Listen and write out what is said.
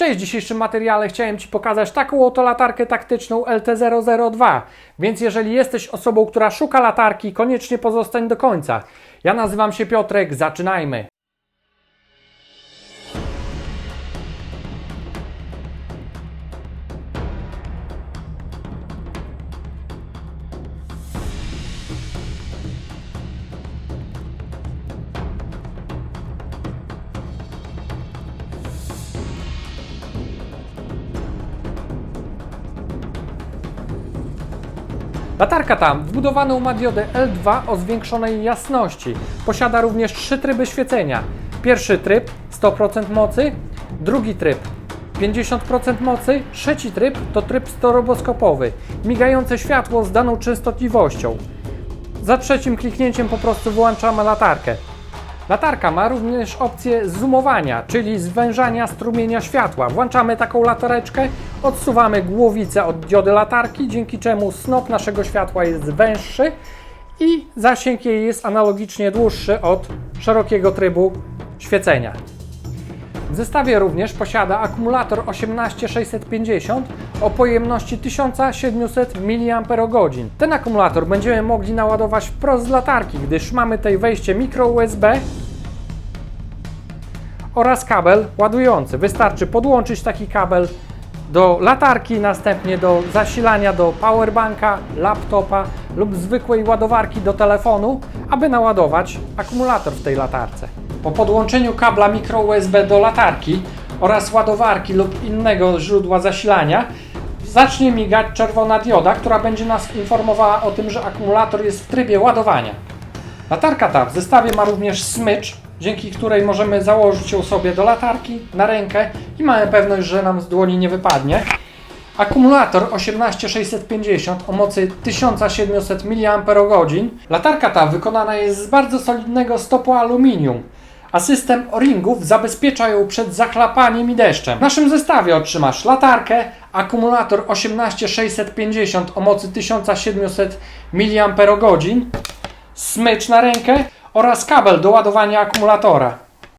Cześć, w dzisiejszym materiale chciałem Ci pokazać taką oto latarkę taktyczną LT002, więc jeżeli jesteś osobą, która szuka latarki, koniecznie pozostań do końca. Ja nazywam się Piotrek, zaczynajmy. Latarka ta wbudowaną ma diodę L2 o zwiększonej jasności. Posiada również trzy tryby świecenia. Pierwszy tryb 100% mocy, drugi tryb 50% mocy, trzeci tryb to tryb stroboskopowy, migające światło z daną częstotliwością. Za trzecim kliknięciem po prostu wyłączamy latarkę. Latarka ma również opcję zoomowania, czyli zwężania strumienia światła. Włączamy taką latareczkę, odsuwamy głowicę od diody latarki, dzięki czemu snop naszego światła jest węższy i zasięg jej jest analogicznie dłuższy od szerokiego trybu świecenia. W zestawie również posiada akumulator 18650 o pojemności 1700 mAh. Ten akumulator będziemy mogli naładować wprost z latarki, gdyż mamy tutaj wejście mikro USB oraz kabel ładujący. Wystarczy podłączyć taki kabel do latarki, następnie do zasilania do powerbanka, laptopa lub zwykłej ładowarki do telefonu, aby naładować akumulator w tej latarce. Po podłączeniu kabla mikro USB do latarki oraz ładowarki lub innego źródła zasilania zacznie migać czerwona dioda, która będzie nas informowała o tym, że akumulator jest w trybie ładowania. Latarka ta w zestawie ma również smycz, dzięki której możemy założyć ją sobie do latarki, na rękę i mamy pewność, że nam z dłoni nie wypadnie. Akumulator 18650 o mocy 1700 mAh. Latarka ta wykonana jest z bardzo solidnego stopu aluminium, a system o-ringów zabezpiecza ją przed zachlapaniem i deszczem. W naszym zestawie otrzymasz latarkę, akumulator 18650 o mocy 1700 mAh, smycz na rękę oraz kabel do ładowania akumulatora.